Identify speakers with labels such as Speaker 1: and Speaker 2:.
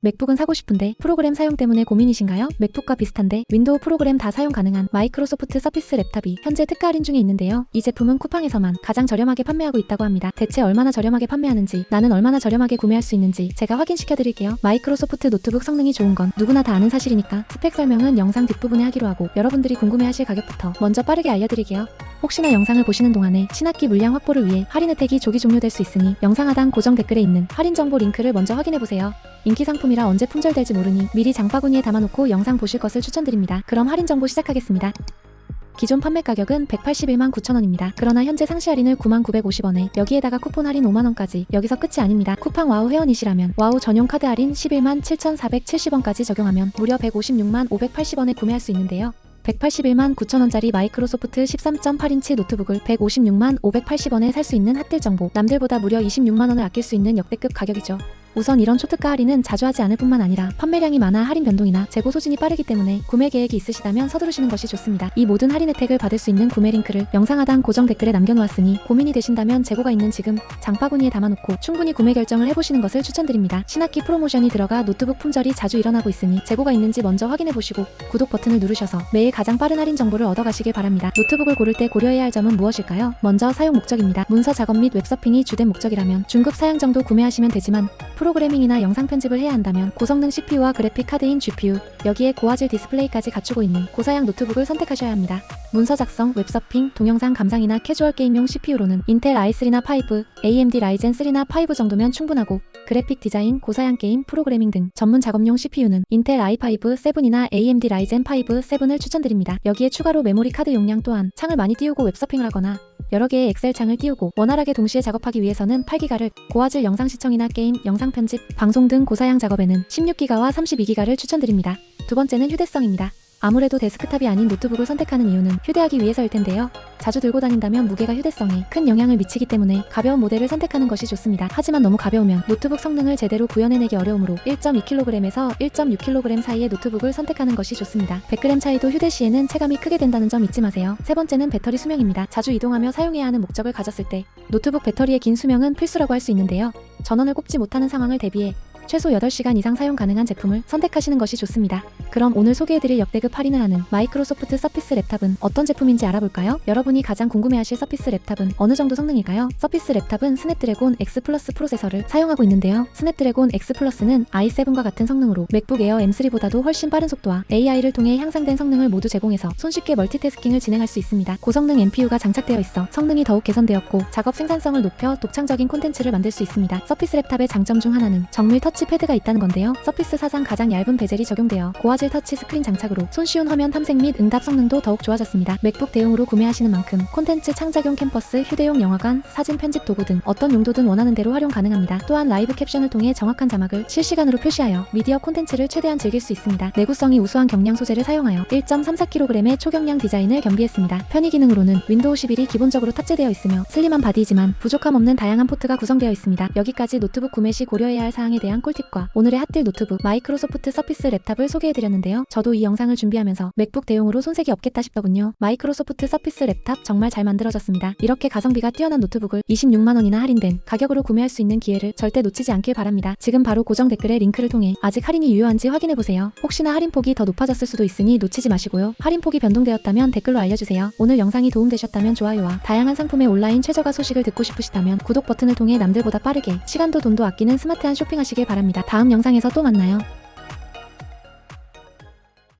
Speaker 1: 맥북은 사고 싶은데 프로그램 사용 때문에 고민이신가요? 맥북과 비슷한데 윈도우 프로그램 다 사용 가능한 마이크로소프트 서피스 랩탑이 현재 특가 할인 중에 있는데요. 이 제품은 쿠팡에서만 가장 저렴하게 판매하고 있다고 합니다. 대체 얼마나 저렴하게 판매하는지 나는 얼마나 저렴하게 구매할 수 있는지 제가 확인시켜 드릴게요. 마이크로소프트 노트북 성능이 좋은 건 누구나 다 아는 사실이니까 스펙 설명은 영상 뒷부분에 하기로 하고 여러분들이 궁금해하실 가격부터 먼저 빠르게 알려드릴게요. 혹시나 영상을 보시는 동안에 신학기 물량 확보를 위해 할인 혜택이 조기 종료될 수 있으니 영상 하단 고정 댓글에 있는 할인 정보 링크를 먼저 확인해 보세요. 인기 상품이라 언제 품절될지 모르니 미리 장바구니에 담아놓고 영상 보실 것을 추천드립니다. 그럼 할인 정보 시작하겠습니다. 기존 판매 가격은 181만 9천원입니다. 그러나 현재 상시 할인을 9만 950원에 여기에다가 쿠폰 할인 5만원까지 여기서 끝이 아닙니다. 쿠팡 와우 회원이시라면 와우 전용 카드 할인 11만 7,470원까지 적용하면 무려 156만 580원에 구매할 수 있는데요. 181만 9천원짜리 마이크로소프트 13.8인치 노트북을 156만 580원에 살 수 있는 핫딜 정보 남들보다 무려 26만원을 아낄 수 있는 역대급 가격이죠. 우선 이런 초특가 할인은 자주 하지 않을 뿐만 아니라 판매량이 많아 할인 변동이나 재고 소진이 빠르기 때문에 구매 계획이 있으시다면 서두르시는 것이 좋습니다. 이 모든 할인 혜택을 받을 수 있는 구매 링크를 영상 하단 고정 댓글에 남겨놓았으니 고민이 되신다면 재고가 있는 지금 장바구니에 담아놓고 충분히 구매 결정을 해보시는 것을 추천드립니다. 신학기 프로모션이 들어가 노트북 품절이 자주 일어나고 있으니 재고가 있는지 먼저 확인해보시고 구독 버튼을 누르셔서 매일 가장 빠른 할인 정보를 얻어가시길 바랍니다. 노트북을 고를 때 고려해야 할 점은 무엇일까요? 먼저 사용 목적입니다. 문서 작업 및 웹서핑이 주된 목적이라면 중급 사양 정도 구매하시면 되지만 프로 그래밍이나 영상 편집을 해야 한다면 고성능 CPU와 그래픽 카드인 GPU, 여기에 고화질 디스플레이까지 갖추고 있는 고사양 노트북을 선택하셔야 합니다. 문서 작성, 웹서핑, 동영상 감상이나 캐주얼 게임용 CPU로는 인텔 i3나 5, AMD 라이젠 3나 5 정도면 충분하고 그래픽 디자인, 고사양 게임, 프로그래밍 등 전문 작업용 CPU는 인텔 i5 7이나 AMD 라이젠 5 7을 추천드립니다. 여기에 추가로 메모리 카드 용량 또한 창을 많이 띄우고 웹서핑을 하거나 여러 개의 엑셀 창을 띄우고 원활하게 동시에 작업하기 위해서는 8기가를 고화질 영상 시청이나 게임, 영상 편집, 방송 등 고사양 작업에는 16기가와 32기가를 추천드립니다. 두 번째는 휴대성입니다. 아무래도 데스크탑이 아닌 노트북을 선택하는 이유는 휴대하기 위해서일 텐데요. 자주 들고 다닌다면 무게가 휴대성에 큰 영향을 미치기 때문에 가벼운 모델을 선택하는 것이 좋습니다. 하지만 너무 가벼우면 노트북 성능을 제대로 구현해내기 어려우므로 1.2kg에서 1.6kg 사이의 노트북을 선택하는 것이 좋습니다. 100g 차이도 휴대 시에는 체감이 크게 된다는 점 잊지 마세요. 세 번째는 배터리 수명입니다. 자주 이동하며 사용해야 하는 목적을 가졌을 때 노트북 배터리의 긴 수명은 필수라고 할 수 있는데요. 전원을 꼽지 못하는 상황을 대비해 최소 8시간 이상 사용 가능한 제품을 선택하시는 것이 좋습니다. 그럼 오늘 소개해드릴 역대급 할인을 하는 마이크로소프트 서피스 랩탑은 어떤 제품인지 알아볼까요? 여러분이 가장 궁금해하실 서피스 랩탑은 어느 정도 성능일까요? 서피스 랩탑은 스냅드래곤 X 플러스 프로세서를 사용하고 있는데요. 스냅드래곤 X 플러스는 i7과 같은 성능으로 맥북 에어 M3보다도 훨씬 빠른 속도와 AI를 통해 향상된 성능을 모두 제공해서 손쉽게 멀티태스킹을 진행할 수 있습니다. 고성능 NPU가 장착되어 있어 성능이 더욱 개선되었고 작업 생산성을 높여 독창적인 콘텐츠를 만들 수 있습니다. 서피스 랩탑의 장점 중 하나는 정밀 터치 패드가 있다는 건데요. 서피스 사상 가장 얇은 베젤이 적용되어 고화질 터치 스크린 장착으로 손쉬운 화면 탐색 및 응답 성능도 더욱 좋아졌습니다. 맥북 대용으로 구매하시는 만큼 콘텐츠 창작용 캠퍼스, 휴대용 영화관, 사진 편집 도구 등 어떤 용도든 원하는 대로 활용 가능합니다. 또한 라이브 캡션을 통해 정확한 자막을 실시간으로 표시하여 미디어 콘텐츠를 최대한 즐길 수 있습니다. 내구성이 우수한 경량 소재를 사용하여 1.34kg의 초경량 디자인을 겸비했습니다. 편의 기능으로는 윈도우 11이 기본적으로 탑재되어 있으며 슬림한 바디이지만 부족함 없는 다양한 포트가 구성되어 있습니다. 여기까지 노트북 구매 시 고려해야 할 사항에 대한 꿀팁과 오늘의 핫딜 노트북 마이크로소프트 서피스 랩탑을 소개해드렸는데요. 저도 이 영상을 준비하면서 맥북 대용으로 손색이 없겠다 싶더군요. 마이크로소프트 서피스 랩탑 정말 잘 만들어졌습니다. 이렇게 가성비가 뛰어난 노트북을 26만원이나 할인된 가격으로 구매할 수 있는 기회를 절대 놓치지 않길 바랍니다. 지금 바로 고정 댓글에 링크를 통해 아직 할인이 유효한지 확인해보세요. 혹시나 할인폭이 더 높아졌을 수도 있으니 놓치지 마시고요. 할인폭이 변동되었다면 댓글로 알려주세요. 오늘 영상이 도움되셨다면 좋아요와 다양한 상품의 온라인 최저가 소식을 듣고 싶으시다면 구독 버튼을 통해 남들보다 빠르게 시간도 돈도 아끼는 스마트한 쇼핑하시길 바랍니다. 다음 영상에서 또 만나요.